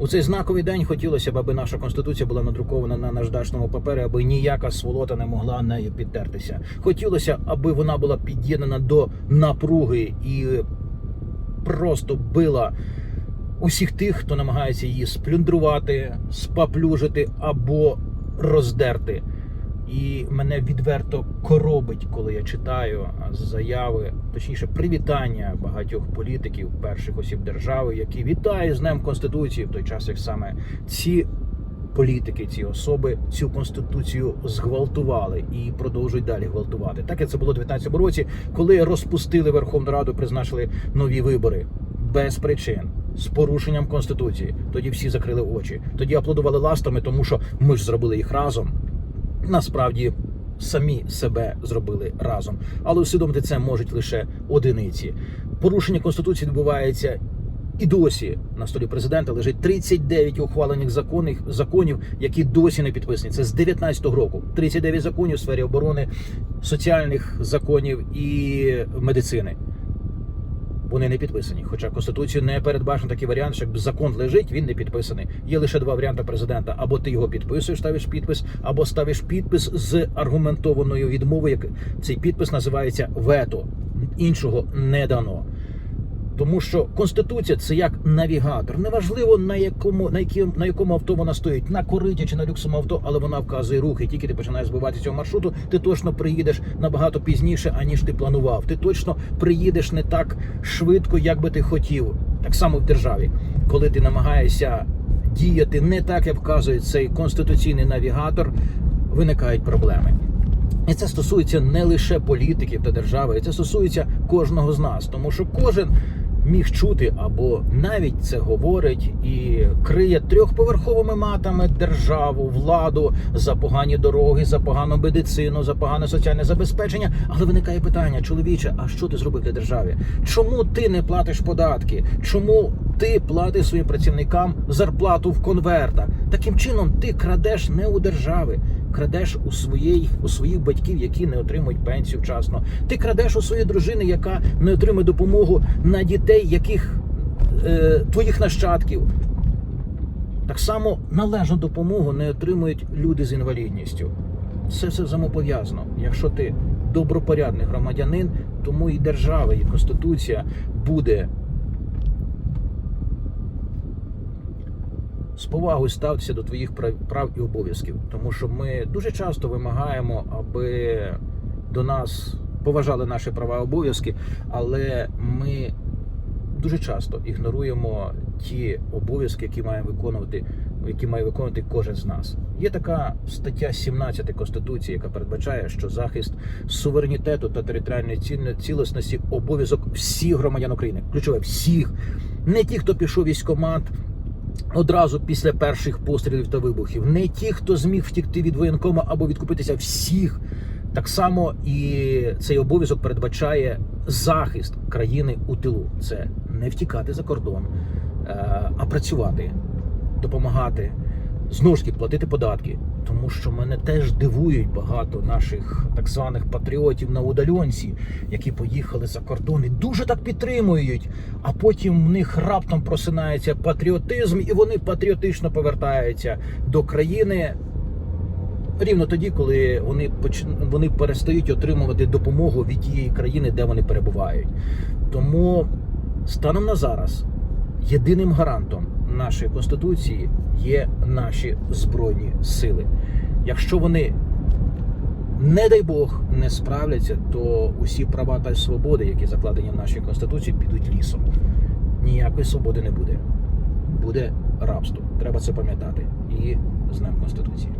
У цей знаковий день хотілося б, аби наша конституція була надрукована на наждачному папері, аби ніяка сволота не могла нею підтертися. Хотілося, аби вона була під'єднана до напруги і просто била усіх тих, хто намагається її сплюндрувати, спаплюжити або роздерти. І мене відверто коробить, коли я читаю заяви, точніше, привітання багатьох політиків, перших осіб держави, які вітають з Днем Конституції в той час, як саме ці політики, ці особи цю конституцію зґвалтували і продовжують далі гвалтувати. Так як це було у 19 році, коли розпустили Верховну Раду, призначили нові вибори без причин. З порушенням конституції тоді всі закрили очі. Тоді аплодували ластами, тому що ми ж зробили їх разом насправді самі себе зробили разом. Але усвідомити це можуть лише одиниці. Порушення конституції відбувається. І досі на столі президента лежить 39 ухвалених законів, законів, які досі не підписані. Це з 19-го року. 39 законів у сфері оборони, соціальних законів і медицини. Вони не підписані. Хоча Конституцією не передбачено такий варіант, що закон лежить, він не підписаний. Є лише два варіанти президента: або ти його підписуєш, ставиш підпис, або ставиш підпис з аргументованою відмовою. Як цей підпис називається вето. Іншого не дано. Тому що конституція це як навігатор. Неважливо на якому на якому, на якому авто вона стоїть, на кориті чи на люксовому авто, але вона вказує рухи. Тільки ти починаєш збивати цього маршруту, ти точно приїдеш набагато пізніше, аніж ти планував. Ти точно приїдеш не так швидко, як би ти хотів. Так само в державі, коли ти намагаєшся діяти не так, як вказує цей конституційний навігатор, виникають проблеми. І це стосується не лише політиків та держави, і це стосується кожного з нас, тому що кожен міг чути або навіть це говорить і криє трьохповерховими матами державу, владу за погані дороги, за погану медицину, за погане соціальне забезпечення. Але виникає питання, чоловіче, а що ти зробив для держави? Чому ти не платиш податки? Чому ти платиш своїм працівникам зарплату в конвертах? Таким чином ти крадеш не у держави, крадеш у своїх у своїх батьків, які не отримують пенсію вчасно. Ти крадеш у своєї дружини, яка не отримує допомогу на дітей, яких е, твоїх нащадків. Так само належну допомогу не отримують люди з інвалідністю. Це все взаємопов'язано. Якщо ти добропорядний громадянин, тому і держава, і конституція буде з повагою ставитися до твоїх прав, і обов'язків, тому що ми дуже часто вимагаємо, аби до нас поважали наші права і обов'язки, але ми дуже часто ігноруємо ті обов'язки, які має виконувати, які має виконувати кожен з нас. Є така стаття 17 Конституції, яка передбачає, що захист суверенітету та територіальної цілісності обов'язок всіх громадян України, ключове всіх, не ті, хто пішов військкомат, Одразу після перших пострілів та вибухів, не ті, хто зміг втікти від воєнкома або відкупитися всіх. Так само і цей обов'язок передбачає захист країни у тилу. Це не втікати за кордон, е, а працювати, допомагати, знову ж таки платити податки. Тому що мене теж дивують багато наших так званих патріотів на удальонці, які поїхали за кордон і дуже так підтримують. А потім в них раптом просинається патріотизм, і вони патріотично повертаються до країни. Рівно тоді, коли вони вони перестають отримувати допомогу від тієї країни, де вони перебувають. Тому станом на зараз єдиним гарантом нашої конституції є наші збройні сили. Якщо вони, не дай Бог, не справляться, то усі права та свободи, які закладені в нашій конституції, підуть лісом. Ніякої свободи не буде. Буде рабство. Треба це пам'ятати. І з Конституції.